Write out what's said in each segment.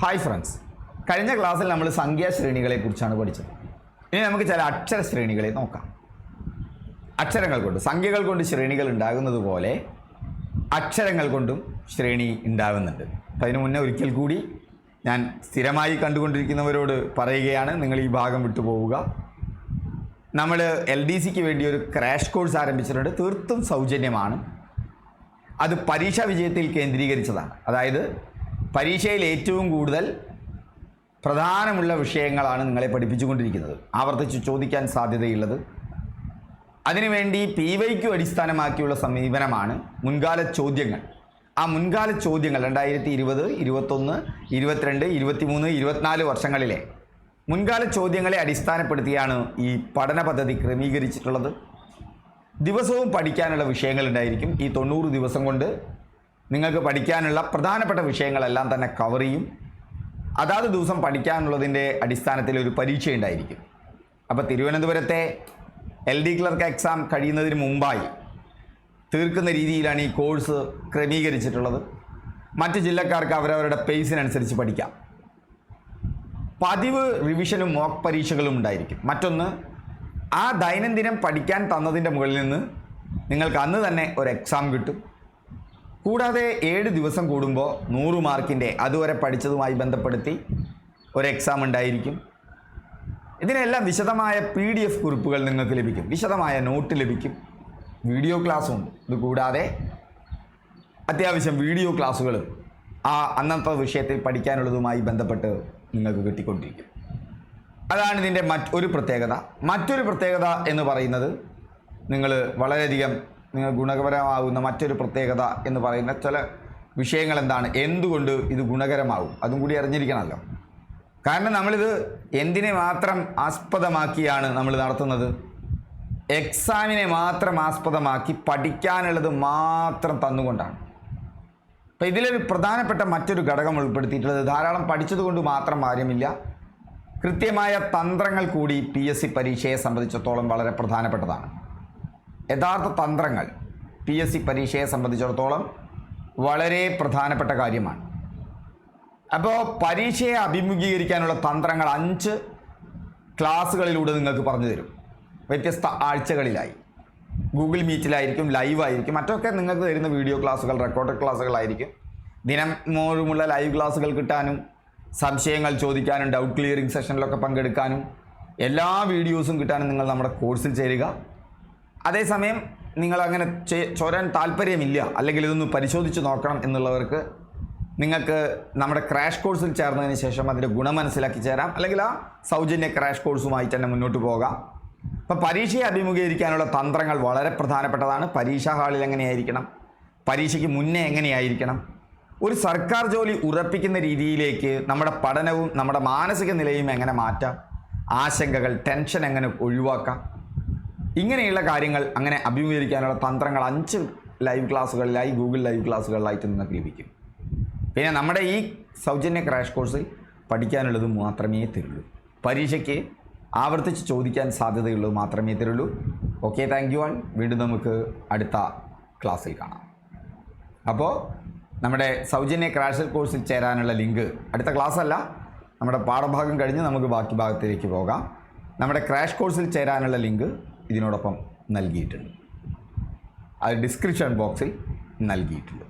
Hi friends കഴിഞ്ഞ ക്ലാസ്സിൽ നമ്മൾ സംഖ്യാ ശ്രേണികളെ കുറിച്ചാണ് പഠിച്ചത്. ഇനി നമുക്ക് ചില അക്ഷര ശ്രേണികളെ നോക്കാം. അക്ഷരങ്ങൾ കൊണ്ട് സംഖ്യകൾ കൊണ്ട് ശ്രേണികൾ ഉണ്ടാകുന്നത് പോലെ അക്ഷരങ്ങൾ കൊണ്ടും ശ്രേണി ഉണ്ടാകുന്നുണ്ട്. അപ്പം അതിന് മുന്നേ ഒരിക്കൽ കൂടി ഞാൻ സ്ഥിരമായി കണ്ടുകൊണ്ടിരിക്കുന്നവരോട് പറയുകയാണ് നിങ്ങൾ ഈ ഭാഗം വിട്ടുപോവുക നമ്മൾ എൽ ഡി സിക്ക് വേണ്ടി ഒരു ക്രാഷ് കോഴ്സ് ആരംഭിച്ചിട്ടുണ്ട്. തീർത്തും സൗജന്യമാണ്. അത് പരീക്ഷാ വിജയത്തിൽ കേന്ദ്രീകരിച്ചതാണ്. അതായത് പരീക്ഷയിൽ ഏറ്റവും കൂടുതൽ പ്രധാനമുള്ള വിഷയങ്ങളാണ് നിങ്ങളെ പഠിപ്പിച്ചുകൊണ്ടിരിക്കുന്നത്. ആവർത്തിച്ച് ചോദിക്കാൻ സാധ്യതയുള്ളത്. അതിനുവേണ്ടി പി വൈക്കു അടിസ്ഥാനമാക്കിയുള്ള സമീപനമാണ് മുൻകാല ചോദ്യങ്ങൾ. ആ മുൻകാല ചോദ്യങ്ങൾ രണ്ടായിരത്തി ഇരുപത് ഇരുപത്തൊന്ന് ഇരുപത്തിരണ്ട് ഇരുപത്തിമൂന്ന് ഇരുപത്തിനാല് വർഷങ്ങളിലെ മുൻകാല ചോദ്യങ്ങളെ അടിസ്ഥാനപ്പെടുത്തിയാണ് ഈ പഠന പദ്ധതി ക്രമീകരിച്ചിട്ടുള്ളത്. ദിവസവും പഠിക്കാനുള്ള വിഷയങ്ങളുണ്ടായിരിക്കും ഈ തൊണ്ണൂറ് ദിവസം കൊണ്ട് നിങ്ങൾക്ക് പഠിക്കാനുള്ള പ്രധാനപ്പെട്ട വിഷയങ്ങളെല്ലാം തന്നെ കവർ ചെയ്യും. അതാത് ദിവസം പഠിക്കാനുള്ളതിന്റെ അടിസ്ഥാനത്തിൽ ഒരു പരീക്ഷ ഉണ്ടായിരിക്കും. അപ്പോൾ തിരുവനന്തപുരത്തെ എൽ ഡി ക്ലർക്ക് എക്സാം കഴിയുന്നതിന് മുമ്പായി തീർക്കുന്ന രീതിയിലാണ് ഈ കോഴ്സ് ക്രമീകരിച്ചിട്ടുള്ളത്. മറ്റ് ജില്ലക്കാർക്ക് അവരവരുടെ പേസിനനുസരിച്ച് പഠിക്കാം. പതിവ് റിവിഷനും മോക്ക് പരീക്ഷകളും ഉണ്ടായിരിക്കും. മറ്റൊന്ന് ആ ദൈനംദിനം പഠിക്കാൻ തന്നതിന്റെ മുകളിൽ നിന്ന് നിങ്ങൾക്ക് അന്ന് തന്നെ ഒരു എക്സാം കിട്ടും. കൂടാതെ ഏഴ് ദിവസം കൂടുമ്പോൾ നൂറ് മാർക്കിന്റെ അതുവരെ പഠിച്ചതുമായി ബന്ധപ്പെടുത്തി ഒരു എക്സാം ഉണ്ടായിരിക്കും. ഇതിനെല്ലാം വിശദമായ പി ഡി എഫ് കുറിപ്പുകൾ നിങ്ങൾക്ക് ലഭിക്കും. വിശദമായ നോട്ട് ലഭിക്കും. വീഡിയോ ക്ലാസ്സും ഉണ്ട്. ഇത് കൂടാതെ അത്യാവശ്യം വീഡിയോ ക്ലാസ്സുകളും ആ അന്നത്തെ വിഷയത്തിൽ പഠിക്കാനുള്ളതുമായി ബന്ധപ്പെട്ട് നിങ്ങൾക്ക് കിട്ടിക്കൊണ്ടിരിക്കും. അതാണ് ഇതിന്റെ മറ്റൊരു പ്രത്യേകത. മറ്റൊരു പ്രത്യേകത എന്ന് പറയുന്നത് നിങ്ങൾ വളരെയധികം നിങ്ങൾ ഗുണകരമാകുന്ന മറ്റൊരു പ്രത്യേകത എന്ന് പറയുന്ന ചില വിഷയങ്ങൾ എന്താണ് എന്തുകൊണ്ട് ഇത് ഗുണകരമാകും? അതും കൂടി അറിഞ്ഞിരിക്കണമല്ലോ. കാരണം നമ്മളിത് എന്തിനെ മാത്രം ആസ്പദമാക്കിയാണ് നമ്മൾ നടത്തുന്നത്? എക്സാമിനെ മാത്രം ആസ്പദമാക്കി പഠിക്കാനുള്ളത് മാത്രം തന്നുകൊണ്ടാണ്. അപ്പം ഇതിലൊരു പ്രധാനപ്പെട്ട മറ്റൊരു ഘടകം ഉൾപ്പെടുത്തിയിട്ടുള്ളത് ധാരാളം പഠിച്ചതുകൊണ്ട് മാത്രം കാര്യമില്ല. കൃത്യമായ തന്ത്രങ്ങൾ കൂടി പി എസ് സി പരീക്ഷയെ സംബന്ധിച്ചിടത്തോളം വളരെ പ്രധാനപ്പെട്ടതാണ്. യഥാർത്ഥ തന്ത്രങ്ങൾ പി എസ് സി പരീക്ഷയെ സംബന്ധിച്ചിടത്തോളം വളരെ പ്രധാനപ്പെട്ട കാര്യമാണ്. അപ്പോൾ പരീക്ഷയെ അഭിമുഖീകരിക്കാനുള്ള തന്ത്രങ്ങൾ അഞ്ച് ക്ലാസ്സുകളിലൂടെ നിങ്ങൾക്ക് പറഞ്ഞു തരും. വ്യത്യസ്ത ആഴ്ചകളിലായി. ഗൂഗിൾ മീറ്റിലായിരിക്കും ലൈവായിരിക്കും മറ്റൊക്കെ നിങ്ങൾക്ക് തരുന്ന വീഡിയോ ക്ലാസ്സുകൾ റെക്കോർഡഡ് ക്ലാസ്സുകളായിരിക്കും. ദിനം മോറുമുള്ള ലൈവ് ക്ലാസ്സുകൾ കിട്ടാനും സംശയങ്ങൾ ചോദിക്കാനും ഡൗട്ട് ക്ലിയറിംഗ് സെഷനിലൊക്കെ പങ്കെടുക്കാനും എല്ലാ വീഡിയോസും കിട്ടാനും നിങ്ങൾ നമ്മുടെ കോഴ്സിൽ ചേരുക. അതേസമയം നിങ്ങൾ അങ്ങനെ ചോരാൻ താല്പര്യമില്ല അല്ലെങ്കിൽ ഇതൊന്ന് പരിശോധിച്ച് നോക്കണം എന്നുള്ളവർക്ക് നിങ്ങൾക്ക് നമ്മുടെ ക്രാഷ് കോഴ്സിൽ ചേർന്നതിന് ശേഷം അതിന്റെ ഗുണം മനസ്സിലാക്കി ചേരാം. അല്ലെങ്കിൽ ആ സൗജന്യ ക്രാഷ് കോഴ്സുമായി തന്നെ മുന്നോട്ട് പോകാം. അപ്പോൾ പരീക്ഷയെ അഭിമുഖീകരിക്കാനുള്ള തന്ത്രങ്ങൾ വളരെ പ്രധാനപ്പെട്ടതാണ്. പരീക്ഷാ ഹാളിൽ എങ്ങനെയായിരിക്കണം? പരീക്ഷയ്ക്ക് മുന്നേ എങ്ങനെയായിരിക്കണം? ഒരു സർക്കാർ ജോലി ഉറപ്പിക്കുന്ന രീതിയിലേക്ക് നമ്മുടെ പഠനവും നമ്മുടെ മാനസിക നിലയും എങ്ങനെ മാറ്റാം? ആശങ്കകൾ ടെൻഷൻ എങ്ങനെ ഒഴിവാക്കാം? ഇങ്ങനെയുള്ള കാര്യങ്ങൾ അങ്ങനെ അഭിമുഖീകരിക്കാനുള്ള തന്ത്രങ്ങൾ അഞ്ച് ലൈവ് ക്ലാസ്സുകളിലായി ഗൂഗിൾ ലൈവ് ക്ലാസ്സുകളിലായിട്ട് നിങ്ങൾക്ക് ലഭിക്കും. പിന്നെ നമ്മുടെ ഈ സൗജന്യ ക്രാഷ് കോഴ്സിൽ പഠിക്കാനുള്ളത് മാത്രമേ തരുള്ളൂ. പരീക്ഷയ്ക്ക് ആവർത്തിച്ച് ചോദിക്കാൻ സാധ്യതയുള്ളത് മാത്രമേ തരുള്ളൂ. ഓക്കെ താങ്ക് യു ആൾ വീണ്ടും നമുക്ക് അടുത്ത ക്ലാസ്സിൽ കാണാം. അപ്പോൾ നമ്മുടെ സൗജന്യ ക്രാഷ് കോഴ്സിൽ ചേരാനുള്ള ലിങ്ക് അടുത്ത ക്ലാസ് അല്ല. നമ്മുടെ പാഠഭാഗം കഴിഞ്ഞ് നമുക്ക് ബാക്കി ഭാഗത്തിലേക്ക് പോകാം. നമ്മുടെ ക്രാഷ് കോഴ്സിൽ ചേരാനുള്ള ലിങ്ക് ഇതിനോടൊപ്പം നൽകിയിട്ടുണ്ട്. അത് ഡിസ്ക്രിപ്ഷൻ ബോക്സിൽ നൽകിയിട്ടുണ്ട്.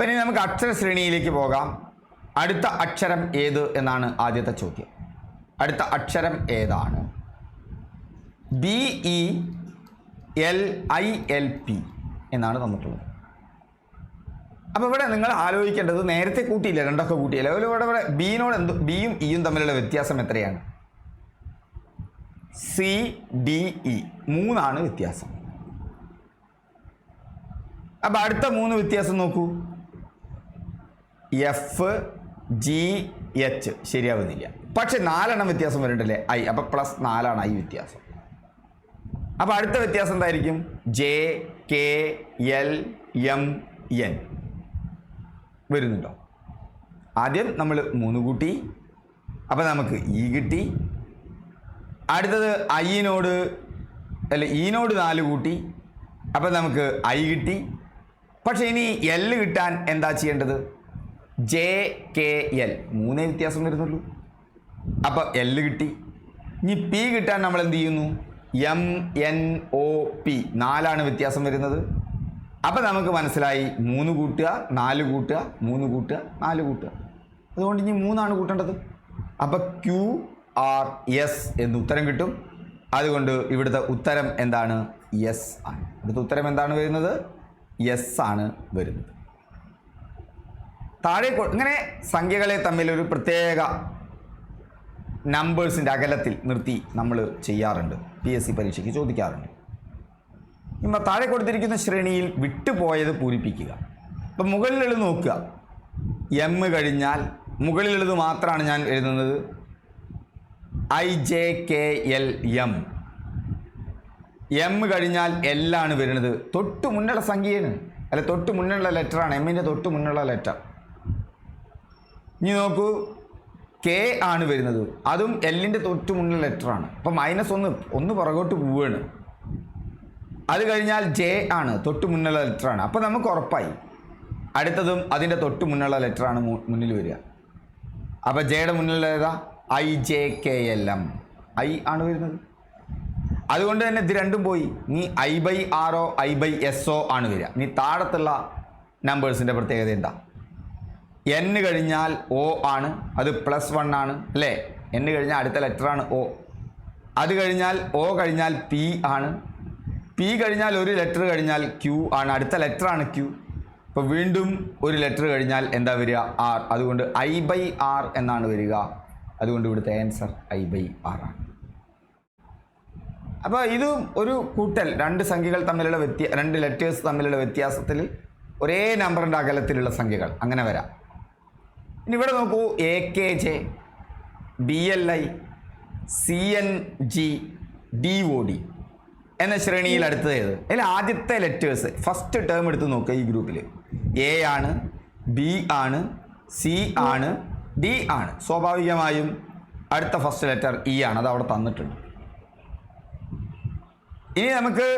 പിന്നെ നമുക്ക് അക്ഷര ശ്രേണിയിലേക്ക് പോകാം. അടുത്ത അക്ഷരം ഏത് എന്നാണ് ആദ്യത്തെ ചോദ്യം. അടുത്ത അക്ഷരം ഏതാണ്? B E L I L P എന്നാണ് തന്നിട്ടുള്ളത്. അപ്പോൾ ഇവിടെ നിങ്ങൾ ആലോചിക്കേണ്ടത് നേരത്തെ കൂട്ടിയില്ല? രണ്ടൊക്കെ കൂട്ടിയില്ല? അതുപോലെ ഇവിടെ ഇവിടെ ബിയിനോട് എന്ത് ബിയും ഇയും തമ്മിലുള്ള വ്യത്യാസം എത്രയാണ്? C D E. മൂന്നാണ് വ്യത്യാസം. അപ്പം അടുത്ത മൂന്ന് വ്യത്യാസം നോക്കൂ. എഫ് ജി എച്ച് ശരിയാവുന്നില്ല. പക്ഷെ നാലെണ്ണം വ്യത്യാസം വരുന്നുണ്ടല്ലേ ഐ അപ്പം പ്ലസ് നാലാണ് ഐ വ്യത്യാസം. അപ്പോൾ അടുത്ത വ്യത്യാസം എന്തായിരിക്കും? J K L M N വരുന്നുണ്ടോ? ആദ്യം നമ്മൾ മൂന്ന് കൂട്ടി അപ്പോൾ നമുക്ക് ഇ കിട്ടി അടുത്തത് ഐനോട് അല്ല ഈനോട് നാല് കൂട്ടി അപ്പം നമുക്ക് ഐ കിട്ടി. പക്ഷേ ഇനി എൽ കിട്ടാൻ എന്താ ചെയ്യേണ്ടത്? ജെ കെ എൽ മൂന്നേ വ്യത്യാസം വരുന്നുള്ളൂ. അപ്പോൾ എൽ കിട്ടി. ഇനി പി കിട്ടാൻ നമ്മൾ എന്ത് ചെയ്യുന്നു? എം എൻ ഒ പി നാലാണ് വ്യത്യാസം വരുന്നത്. അപ്പം നമുക്ക് മനസ്സിലായി മൂന്ന് കൂട്ടുക നാല് കൂട്ടുക മൂന്ന് കൂട്ടുക നാല് കൂട്ടുക. അതുകൊണ്ട് ഇനി മൂന്നാണ് കൂട്ടേണ്ടത്. അപ്പോൾ ക്യു ആർ എസ് എന്ന് ഉത്തരം കിട്ടും. അതുകൊണ്ട് ഇവിടുത്തെ ഉത്തരം എന്താണ്? യെസ് ആണ്. ഇവിടുത്തെ ഉത്തരം എന്താണ് വരുന്നത്? എസ് ആണ് വരുന്നത്. താഴെ ഇങ്ങനെ സംഖ്യകളെ തമ്മിൽ ഒരു പ്രത്യേക നമ്പേഴ്സിന്റെ അകലത്തിൽ നിർത്തി നമ്മൾ ചെയ്യാറുണ്ട്. പി എസ് സി പരീക്ഷയ്ക്ക് ചോദിക്കാറുണ്ട്. ഇപ്പം താഴെ കൊടുത്തിരിക്കുന്ന ശ്രേണിയിൽ വിട്ടുപോയത് പൂരിപ്പിക്കുക. ഇപ്പം മുകളിലുള്ളത് നോക്കുക. എം കഴിഞ്ഞാൽ മുകളിലുള്ളത് മാത്രമാണ് ഞാൻ എഴുതുന്നത്. I J K L M. M കഴിഞ്ഞാൽ എല്ലാണ് വരുന്നത്. തൊട്ട് മുന്നുള്ള സംഖ്യയാണ്. അല്ല തൊട്ട് മുന്നുള്ള ലെറ്ററാണ് എമ്മിന്റെ തൊട്ട് മുന്നുള്ള ലെറ്റർ ഇനി നോക്കൂ. കെ ആണ് വരുന്നത്. അതും എല്ലിന്റെ തൊട്ട് ലെറ്റർ ആണ്. അപ്പം മൈനസ് ഒന്ന് ഒന്ന് പുറകോട്ട് പോവുകയാണ്. അത് കഴിഞ്ഞാൽ ജെ ആണ്. തൊട്ട് മുന്നുള്ള ലെറ്ററാണ് അപ്പോൾ നമുക്ക് ഉറപ്പായി. അടുത്തതും അതിന്റെ തൊട്ട് മുന്നുള്ള ലെറ്ററാണ് മുന്നിൽ വരിക. അപ്പോൾ ജെയുടെ മുന്നിലുള്ള ഏതാ? I J K L M. I ആണ് വരുന്നത്. അതുകൊണ്ട് തന്നെ ഇത് രണ്ടും പോയി. നീ ഐ ബൈ ആറോ ഐ ബൈ എസ് ഒ ആണ് വരിക. നീ താഴത്തുള്ള നമ്പേഴ്സിന്റെ പ്രത്യേകത എന്താ? എൻ കഴിഞ്ഞാൽ ഒ ആണ്. അത് പ്ലസ് വൺ ആണ്. അല്ലേ? എൻ കഴിഞ്ഞാൽ അടുത്ത ലെറ്ററാണ് ഒ അത് കഴിഞ്ഞാൽ ഒ കഴിഞ്ഞാൽ പി ആണ്. പി കഴിഞ്ഞാൽ ഒരു ലെറ്റർ കഴിഞ്ഞാൽ ക്യൂ ആണ്. അടുത്ത ലെറ്ററാണ് ക്യൂ അപ്പോൾ വീണ്ടും ഒരു ലെറ്റർ കഴിഞ്ഞാൽ എന്താ വരിക? ആർ അതുകൊണ്ട് ഐ ബൈ ആർ എന്നാണ് വരിക. അതുകൊണ്ട് ഇവിടുത്തെ ആൻസർ ഐ ബൈ ആർ ആണ്. അപ്പോൾ ഇത് ഒരു കൂട്ടൽ. രണ്ട് സംഖ്യകൾ തമ്മിലുള്ള വ്യത്യ രണ്ട് ലെറ്റേഴ്സ് തമ്മിലുള്ള വ്യത്യാസത്തിൽ ഒരേ നമ്പറിന്റെ അകലത്തിലുള്ള സംഖ്യകൾ. അങ്ങനെ വരാം. ഇനി ഇവിടെ നോക്കൂ. A K J B L I C N G D O D എന്ന ശ്രേണിയിൽ അടുത്തത് ഏത്? അതിൽ ആദ്യത്തെ ലെറ്റേഴ്സ് ഫസ്റ്റ് ടേം എടുത്ത് നോക്കുക ഈ ഗ്രൂപ്പിൽ എ ആണ് ബി ആണ് സി ആണ് ഡി ആണ്. സ്വാഭാവികമായും അടുത്ത ഫസ്റ്റ് ലെറ്റർ ഇ ആണ്. അത് അവിടെ തന്നിട്ടുണ്ട്. ഇനി നമുക്ക്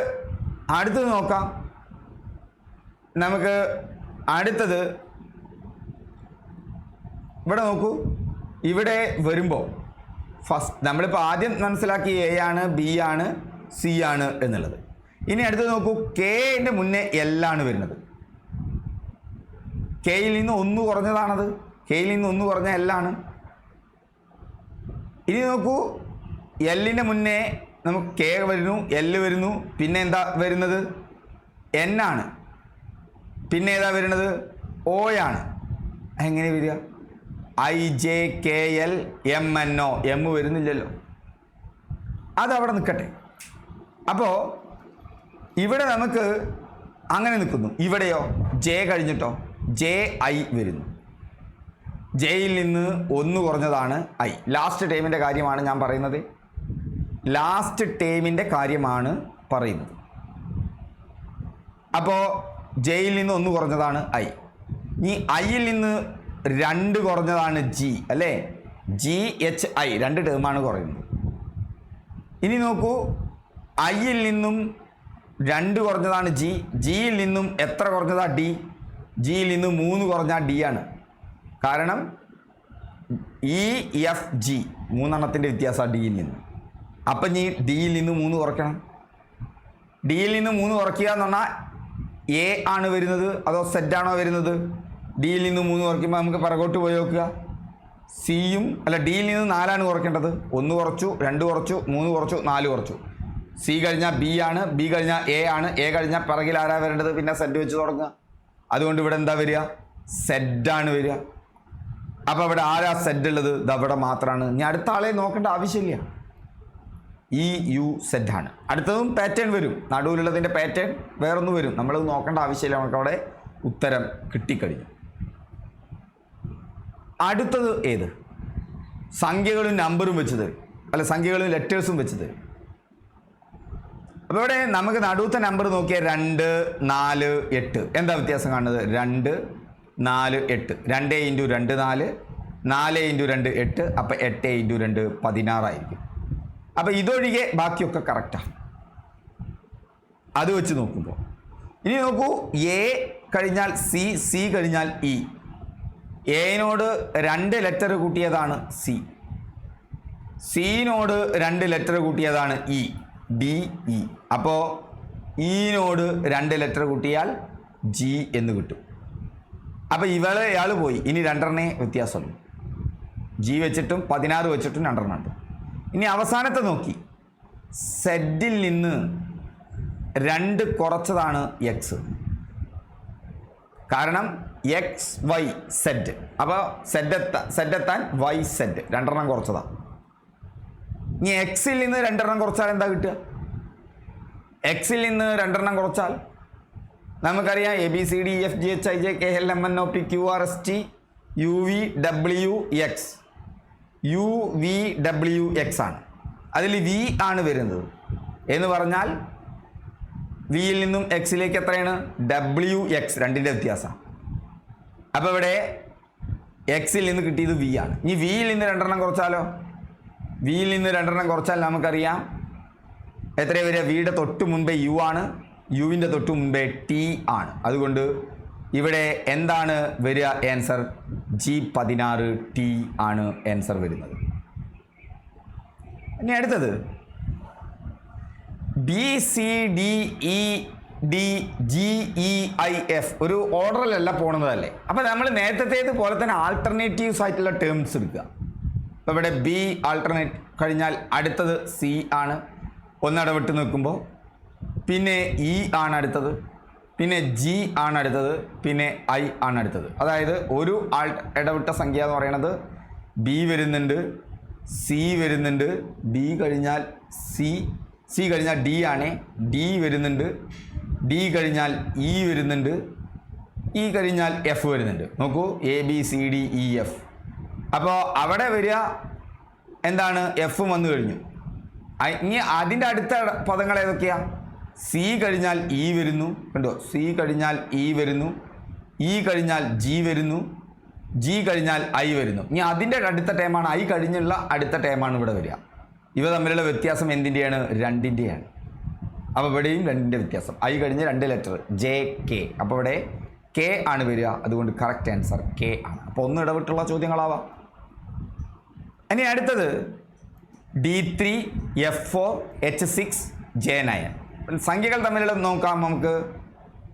അടുത്തത് നോക്കാം. നമുക്ക് അടുത്തത് ഇവിടെ നോക്കൂ. ഇവിടെ വരുമ്പോൾ ഫസ്റ്റ് നമ്മളിപ്പോൾ ആദ്യം മനസ്സിലാക്കി എ ആണ് ബി ആണ് സി ആണ് എന്നുള്ളത്. ഇനി അടുത്തത് നോക്കൂ. കെന്റെ മുന്നേ എല്ലാണ് വരുന്നത്. കെയിൽ നിന്ന് ഒന്ന് കുറഞ്ഞതാണത്. കെയിൽ നിന്ന് ഒന്ന് കുറഞ്ഞ എല്ലാണ് ഇനി നോക്കൂ. എല്ലിന്റെ മുന്നേ നമുക്ക് കെ വരുന്നു എല്ല് വരുന്നു. പിന്നെ എന്താ വരുന്നത്? എൻ ആണ്. പിന്നെ ഏതാ വരുന്നത്? ഓയാണ് എങ്ങനെ വരിക? I J K L M N O M വരുന്നില്ലല്ലോ. അതവിടെ നിൽക്കട്ടെ. അപ്പോൾ ഇവിടെ നമുക്ക് അങ്ങനെ നിൽക്കുന്നു. ഇവിടെയോ? ജെ കഴിഞ്ഞിട്ടോ? ജെ ഐ വരുന്നു. ജെയിൽ നിന്ന് ഒന്ന് കുറഞ്ഞതാണ് ഐ. ലാസ്റ്റ് ടൈമിന്റെ കാര്യമാണ് ഞാൻ പറയുന്നത്. ലാസ്റ്റ് ടൈമിന്റെ കാര്യമാണ് പറയുന്നത്. അപ്പോൾ ജെയിൽ നിന്ന് ഒന്ന് കുറഞ്ഞതാണ് ഐ. ഇനി ഐയിൽ നിന്ന് രണ്ട് കുറഞ്ഞതാണ് ജി അല്ലേ? ജി എച്ച് ഐ രണ്ട് ടേമാണ് കുറയുന്നത്. ഇനി നോക്കൂ. ഐയിൽ നിന്നും രണ്ട് കുറഞ്ഞതാണ് ജി ജിയിൽ നിന്നും എത്ര കുറഞ്ഞതാണ് ഡി ജിയിൽ നിന്ന് മൂന്ന് കുറഞ്ഞ ഡി ആണ്. കാരണം ഇ എഫ് ജി മൂന്നെണ്ണത്തിന്റെ വ്യത്യാസമാണ് ഡിയിൽ നിന്ന്. അപ്പം നീ ഡിയിൽ നിന്ന് മൂന്ന് കുറയ്ക്കണം. ഡിയിൽ നിന്ന് മൂന്ന് കുറയ്ക്കുക എന്ന് പറഞ്ഞാൽ എ ആണ് വരുന്നത് അതോ സെറ്റ് ആണോ വരുന്നത്? ഡിയിൽ നിന്ന് മൂന്ന് കുറയ്ക്കുമ്പോൾ നമുക്ക് പിറകോട്ട് പോയി നോക്കുക. സിയും അല്ല ഡിയിൽ നിന്ന് നാലാണ് കുറയ്ക്കേണ്ടത്. ഒന്ന് കുറച്ചു രണ്ട് കുറച്ചു മൂന്ന് കുറച്ചു നാല് കുറച്ചു. സി കഴിഞ്ഞാൽ ബി ആണ് ബി കഴിഞ്ഞാൽ എ ആണ് എ കഴിഞ്ഞാൽ പിറകിൽ ആരാ വരേണ്ടത്? പിന്നെ സെറ്റ് വെച്ച് തുടങ്ങുക. അതുകൊണ്ട് ഇവിടെ എന്താ വരിക? സെറ്റാണ് വരിക. അപ്പോൾ അവിടെ ആരാ സെറ്റ് ഉള്ളത്? ഇത് അവിടെ മാത്രമാണ് ഇനി അടുത്ത ആളെ നോക്കേണ്ട ആവശ്യമില്ല. ഇ യു സെറ്റ് ആണ്. അടുത്തതും പാറ്റേൺ വരും. നടുവിലുള്ളതിന്റെ പാറ്റേൺ വേറൊന്നും വരും. നമ്മൾ നോക്കേണ്ട ആവശ്യമില്ല. നമുക്ക് അവിടെ ഉത്തരം കിട്ടിക്കഴിഞ്ഞു. അടുത്തത് ഏത്? സംഖ്യകളും നമ്പറും വെച്ചത്. അല്ല സംഖ്യകളും ലെറ്റേഴ്സും വെച്ചത്. അപ്പോൾ ഇവിടെ നമുക്ക് നടുവത്തെ നമ്പർ നോക്കിയാൽ രണ്ട് നാല് എട്ട്. എന്താ വ്യത്യാസം കാണുന്നത്? രണ്ട് നാല് എട്ട്. രണ്ട് ഇന്റു രണ്ട് നാല്. നാല് ഇന്റു രണ്ട് എട്ട്. അപ്പോൾ എട്ട് ഇന്റു രണ്ട് പതിനാറായിരിക്കും. അപ്പോൾ ഇതൊഴികെ ബാക്കിയൊക്കെ കറക്റ്റാണ് അത് വെച്ച് നോക്കുമ്പോൾ ഇനി നോക്കൂ എ കഴിഞ്ഞാൽ സി സി കഴിഞ്ഞാൽ ഇ എനോട് രണ്ട് ലെറ്റർ കൂട്ടിയതാണ് സി സിനോട് രണ്ട് ലെറ്റർ കൂട്ടിയതാണ് ഇ ഡി ഇ അപ്പോൾ ഈനോട് രണ്ട് ലെറ്റർ കൂട്ടിയാൽ ജി എന്ന് കിട്ടും. അപ്പോൾ ഇവളെ ഇയാൾ പോയി. ഇനി രണ്ടെണ്ണേ വ്യത്യാസമുള്ളൂ. ജി വെച്ചിട്ടും പതിനാറ് വെച്ചിട്ടും രണ്ടെണ്ണം ഉണ്ട്. ഇനി അവസാനത്തെ നോക്കി. സെഡിൽ നിന്ന് രണ്ട് കുറച്ചതാണ് എക്സ് കാരണം എക്സ് വൈ സെഡ് അപ്പോൾ സെഡ് എത്താൻ എത്താൻ വൈ സെഡ് രണ്ടെണ്ണം കുറച്ചതാണ് ഇനി എക്സിൽ നിന്ന് രണ്ടെണ്ണം കുറച്ചാൽ എന്താ കിട്ടുക? എക്സിൽ നിന്ന് രണ്ടെണ്ണം കുറച്ചാൽ നമുക്കറിയാം A B C D F G H I J K L M N O P Q R S T U V W X U V W X ആണ്. അതിൽ വി ആണ് വരുന്നത്. എന്ന് പറഞ്ഞാൽ വിയിൽ നിന്നും എക്സിലേക്ക് എത്രയാണ്? ഡബ്ല്യു എക്സ് രണ്ടിന്റെ വ്യത്യാസം. അപ്പോൾ ഇവിടെ എക്സിൽ നിന്ന് കിട്ടിയത് വി ആണ്. ഇനി വിയിൽ നിന്ന് രണ്ടെണ്ണം കുറച്ചാലോ? വിയിൽ നിന്ന് രണ്ടെണ്ണം കുറച്ചാൽ നമുക്കറിയാം എത്രയാണ് വരിക? വിയുടെ തൊട്ട് മുൻപേ യു ആണ്. യുവിന്റെ തൊട്ട് മുമ്പേ ടി ആണ്. അതുകൊണ്ട് ഇവിടെ എന്താണ് വരിക ആൻസർ ജി പതിനാറ് ടി ആണ് ആൻസർ വരുന്നത്. ഇനി അടുത്തത്. B C D E D G E I F ഒരു ഓർഡറിലല്ല പോണതല്ലേ. അപ്പോൾ നമ്മൾ നേരത്തേത് പോലെ തന്നെ ആൾട്ടർനേറ്റീവ്സ് ആയിട്ടുള്ള ടേംസ് എടുക്കുക. അപ്പോൾ ഇവിടെ ബി ആൾട്ടർനേറ്റ് കഴിഞ്ഞാൽ അടുത്തത് സി ആണ്. ഒന്നിടവിട്ട് നിൽക്കുമ്പോൾ പിന്നെ ഇ ആണ് അടുത്തത്. പിന്നെ ജി ആണ് അടുത്തത്. പിന്നെ ഐ ആണ് അടുത്തത്. അതായത് ഒരു ആൾ ഇടവിട്ട സംഖ്യ എന്ന് പറയുന്നത് ബി വരുന്നുണ്ട് സി വരുന്നുണ്ട് ബി കഴിഞ്ഞാൽ സി സി കഴിഞ്ഞാൽ ഡി ആണ് ഡി വരുന്നുണ്ട് ഡി കഴിഞ്ഞാൽ ഇ വരുന്നുണ്ട് ഇ കഴിഞ്ഞാൽ എഫ് വരുന്നുണ്ട്. നോക്കൂ A B C D E F അപ്പോൾ അവിടെ വരിക എന്താണ്? എഫും വന്നു കഴിഞ്ഞു. ഇനി അതിന്റെ അടുത്ത പദങ്ങൾ ഏതൊക്കെയാ? സി കഴിഞ്ഞാൽ ഇ വരുന്നു. കണ്ടോ? സി കഴിഞ്ഞാൽ ഇ വരുന്നു. ഇ കഴിഞ്ഞാൽ ജി വരുന്നു. ജി കഴിഞ്ഞാൽ ഐ വരുന്നു. ഇനി അതിന്റെ അടുത്ത ടൈമാണ് ഐ കഴിഞ്ഞുള്ള അടുത്ത ടൈമാണ് ഇവിടെ വരിക. ഇവ തമ്മിലുള്ള വ്യത്യാസം എന്തിന്റെയാണ്? രണ്ടിന്റെയാണ്. അപ്പോൾ ഇവിടെയും രണ്ടിന്റെ വ്യത്യാസം. ഐ കഴിഞ്ഞ് രണ്ട് ലെറ്റർ ജെ കെ അപ്പോൾ ഇവിടെ കെ ആണ് വരിക. അതുകൊണ്ട് കറക്റ്റ് ആൻസർ കെ ആണ്. അപ്പോൾ ഒന്ന് ഇടവിട്ടുള്ള ചോദ്യങ്ങളാവാം. ഇനി അടുത്തത്. D three F four H six J nine സംഖ്യകൾ തമ്മിലുള്ള നോക്കാം നമുക്ക്.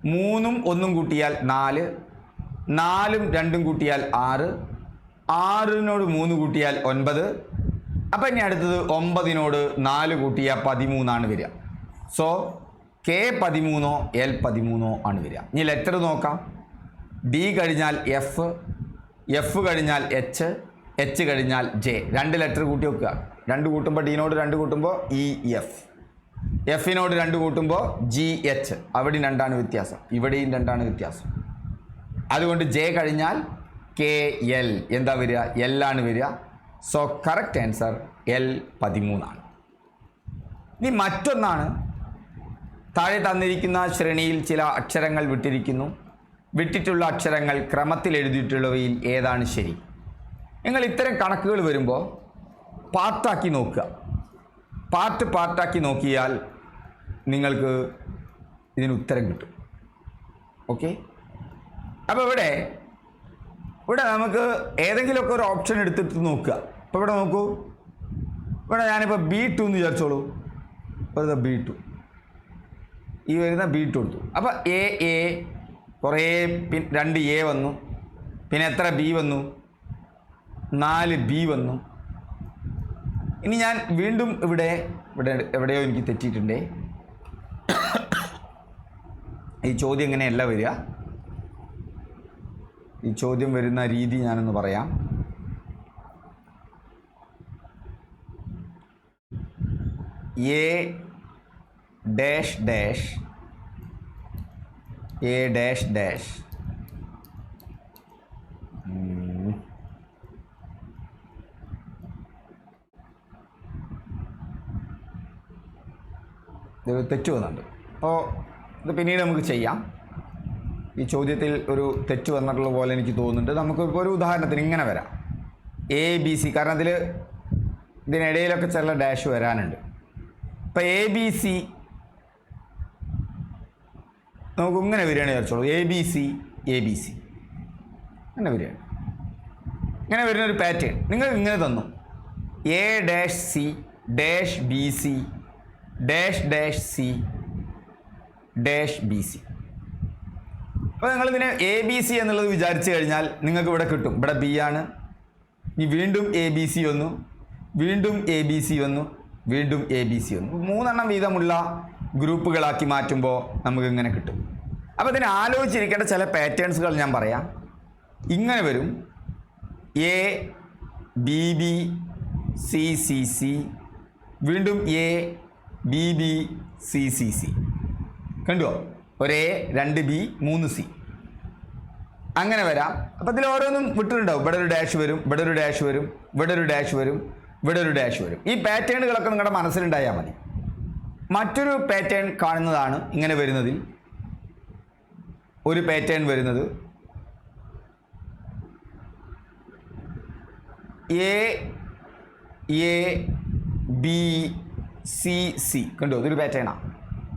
മൂന്നും ഒന്നും കൂട്ടിയാൽ നാല് നാലും രണ്ടും കൂട്ടിയാൽ ആറ് ആറിനോട് മൂന്ന് കൂട്ടിയാൽ ഒൻപത്. അപ്പം ഇനി അടുത്തത് ഒമ്പതിനോട് നാല് കൂട്ടിയാൽ പതിമൂന്നാണ് വരിക. സോ കെ പതിമൂന്നോ എൽ പതിമൂന്നോ ആണ് വരിക. ഇനി ലെറ്റർ നോക്കാം. ഡി കഴിഞ്ഞാൽ എഫ് എഫ് കഴിഞ്ഞാൽ എച്ച് എച്ച് കഴിഞ്ഞാൽ ജെ രണ്ട് ലെറ്റർ കൂട്ടി വെക്കുക. രണ്ട് കൂട്ടുമ്പോൾ ഡീനോട് രണ്ട് കൂട്ടുമ്പോൾ ഇ എഫ് എഫിനോട് രണ്ട് കൂട്ടുമ്പോൾ ജി എച്ച് അവിടെയും രണ്ടാണ് വ്യത്യാസം. ഇവിടെയും രണ്ടാണ് വ്യത്യാസം. അതുകൊണ്ട് ജെ കഴിഞ്ഞാൽ കെ എൽ എന്താ വരിക? എൽ ആണ് വരിക. സോ കറക്റ്റ് ആൻസർ എൽ പതിമൂന്നാണ്. ഇനി മറ്റൊന്നാണ്. താഴെ തന്നിരിക്കുന്ന ശ്രേണിയിൽ ചില അക്ഷരങ്ങൾ വിട്ടിരിക്കുന്നു. വിട്ടിട്ടുള്ള അക്ഷരങ്ങൾ ക്രമത്തിൽ എഴുതിയിട്ടുള്ളവയിൽ ഏതാണ് ശരി? നിങ്ങൾ ഇത്തരം കണക്കുകൾ വരുമ്പോൾ പാർട്ടാക്കി നോക്കുക. പാർട്ട് പാർട്ടാക്കി നോക്കിയാൽ നിങ്ങൾക്ക് ഇതിന് ഉത്തരം കിട്ടും. ഓക്കെ അപ്പോൾ ഇവിടെ ഇവിടെ നമുക്ക് ഏതെങ്കിലുമൊക്കെ ഒരു ഓപ്ഷൻ എടുത്തിട്ട് നോക്കുക. അപ്പോൾ ഇവിടെ നോക്കൂ. ഇവിടെ ഞാനിപ്പോൾ ബി ടു എന്ന് വിചാരിച്ചോളൂ. വെറുതെ ബി ടു ഈ വരുന്ന ബി ടു എടുത്തു അപ്പോൾ എ എ കുറേ പിൻ രണ്ട് എ വന്നു. പിന്നെ എത്ര ബി വന്നു? നാല് ബി വന്നു. ഇനി ഞാൻ വീണ്ടും ഇവിടെ ഇവിടെ എവിടെയോ എനിക്ക് തെറ്റിയിട്ടുണ്ടേ. ഈ ചോദ്യം ഇങ്ങനെയല്ല വരിക? ഈ ചോദ്യം വരുന്ന രീതി ഞാനൊന്ന് പറയാം. A dash dash A dash dash. തെറ്റ് വന്നുണ്ട് അപ്പോൾ ഇത് പിന്നീട് നമുക്ക് ചെയ്യാം. ഈ ചോദ്യത്തിൽ ഒരു തെറ്റ് വന്നിട്ടുള്ള പോലെ എനിക്ക് തോന്നുന്നുണ്ട്. നമുക്ക് ഒരു ഉദാഹരണത്തിന് ഇങ്ങനെ വരാം. എ ബി സി കാരണം അതിൽ ഇതിനിടയിലൊക്കെ ചില ഡാഷ് വരാനുണ്ട്. ഇപ്പം എ ബി സി നമുക്ക് ഇങ്ങനെ വരികയാണ് വിചാരിച്ചോളൂ. A B C A B C അങ്ങനെ വരികയാണ്. ഇങ്ങനെ വരുന്ന ഒരു പാറ്റേൺ നിങ്ങൾ ഇങ്ങനെ തന്നു. A dash C dash B C dash dash C dash B C. അപ്പോൾ നിങ്ങൾ ഇതിനെ എ ബി സി എന്നുള്ളത് വിചാരിച്ചു കഴിഞ്ഞാൽ നിങ്ങൾക്ക് ഇവിടെ കിട്ടും. ഇവിടെ ബി ആണ്. ഇനി വീണ്ടും എ ബി സി വന്നു. വീണ്ടും എ ബി സി വന്നു. വീണ്ടും എ ബി സി വന്നു. മൂന്നെണ്ണം വീതമുള്ള ഗ്രൂപ്പുകളാക്കി മാറ്റുമ്പോൾ നമുക്ക് ഇങ്ങനെ കിട്ടും. അപ്പോൾ ഇതിനെ ആലോചിച്ചിരിക്കേണ്ട ചില പാറ്റേൺസുകൾ ഞാൻ പറയാം. ഇങ്ങനെ വരും. A B B C C C. വീണ്ടും A B B C C C കണ്ടുവോ? ഒരു രണ്ട് ബി മൂന്ന് സി അങ്ങനെ വരാം. അപ്പം ഇതിൽ ഓരോന്നും വിട്ടിട്ടുണ്ടാവും. ഇവിടെ ഒരു ഡാഷ് വരും ഇവിടെ ഒരു ഡാഷ് വരും ഇവിടെ ഒരു ഡാഷ് വരും ഇവിടെ ഒരു ഡാഷ് വരും. ഈ പാറ്റേണുകളൊക്കെ നിങ്ങളുടെ മനസ്സിലുണ്ടായാൽ മതി. മറ്റൊരു പാറ്റേൺ കാണുന്നതാണ് ഇങ്ങനെ വരുന്നതിൽ. ഒരു പാറ്റേൺ വരുന്നത് A A B C C. കണ്ടോ ഇതൊരു പാറ്റേണാണ്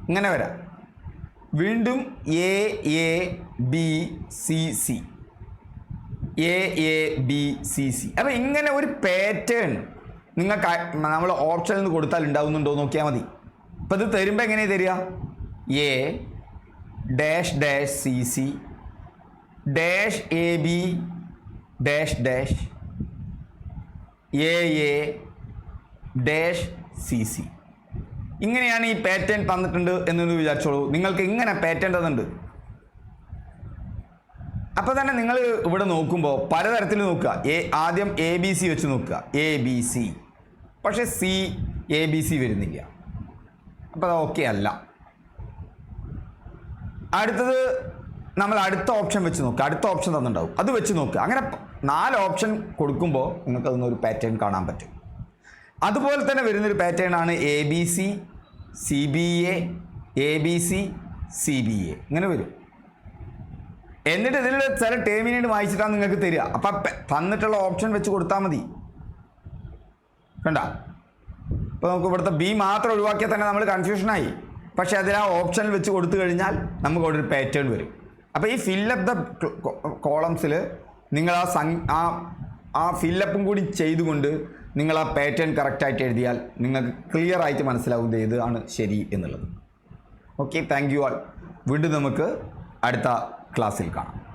ഇങ്ങനെ വരാം. വീണ്ടും A A B C C A A B C C അപ്പം ഇങ്ങനെ ഒരു പാറ്റേൺ നിങ്ങൾക്ക് നമ്മൾ ഓപ്ഷനിൽ നിന്ന് കൊടുത്താൽ ഉണ്ടാവുന്നുണ്ടോ നോക്കിയാൽ മതി. അപ്പം ഇത് തരുമ്പോൾ എങ്ങനെയാണ് തരിക? A dash dash C C dash A B dash dash A A dash C C ഇങ്ങനെയാണ് ഈ പാറ്റേൺ തന്നിട്ടുണ്ട് എന്നൊന്ന് വിചാരിച്ചോളൂ. നിങ്ങൾക്ക് ഇങ്ങനെ പാറ്റേൺ തന്നിട്ടുണ്ട്. അപ്പോൾ തന്നെ നിങ്ങൾ ഇവിടെ നോക്കുമ്പോൾ പലതരത്തിൽ നോക്കുക. എ ആദ്യം എ ബി സി വെച്ച് നോക്കുക. എ ബി സി പക്ഷേ സി എ ബി സി വരുന്നില്ല. അപ്പോൾ അത് ഓക്കെ അല്ല. അടുത്തത് നമ്മൾ അടുത്ത ഓപ്ഷൻ വെച്ച് നോക്കുക. അടുത്ത ഓപ്ഷൻ തന്നിട്ടുണ്ടാവും. അത് വെച്ച് നോക്കുക. അങ്ങനെ നാല് ഓപ്ഷൻ കൊടുക്കുമ്പോൾ നിങ്ങൾക്ക് അതൊന്നും ഒരു പാറ്റേൺ കാണാൻ പറ്റും. അതുപോലെ തന്നെ വരുന്നൊരു പാറ്റേൺ ആണ് A B C C B A A B C C B A ഇങ്ങനെ വരും. എന്നിട്ട് ഇതിൽ ചില ടേമിനേറ്റ് വായിച്ചിട്ടാണ് നിങ്ങൾക്ക് തരിക. അപ്പം തന്നിട്ടുള്ള ഓപ്ഷൻ വെച്ച് കൊടുത്താൽ മതി. കണ്ട? ഇപ്പോൾ നമുക്ക് ഇവിടുത്തെ ബി മാത്രം ഒഴിവാക്കിയാൽ തന്നെ നമ്മൾ കൺഫ്യൂഷനായി പക്ഷേ അതിൽ ആ ഓപ്ഷനിൽ വെച്ച് കൊടുത്തു കഴിഞ്ഞാൽ നമുക്ക് അവിടെ ഒരു പാറ്റേൺ വരും. അപ്പോൾ ഈ ഫില്ലപ്പ് ദ കോളംസിൽ നിങ്ങൾ ആ സങ് ആ ആ ഫില്ലപ്പും കൂടി ചെയ്തുകൊണ്ട് നിങ്ങൾ ആ പാറ്റേൺ കറക്റ്റായിട്ട് എഴുതിയാൽ നിങ്ങൾക്ക് ക്ലിയർ ആയിട്ട് മനസ്സിലാവും ഏതാണ് ശരി എന്നുള്ളത്. ഓക്കെ താങ്ക് യു ആൾ വീണ്ടും നമുക്ക് അടുത്ത ക്ലാസ്സിൽ കാണാം.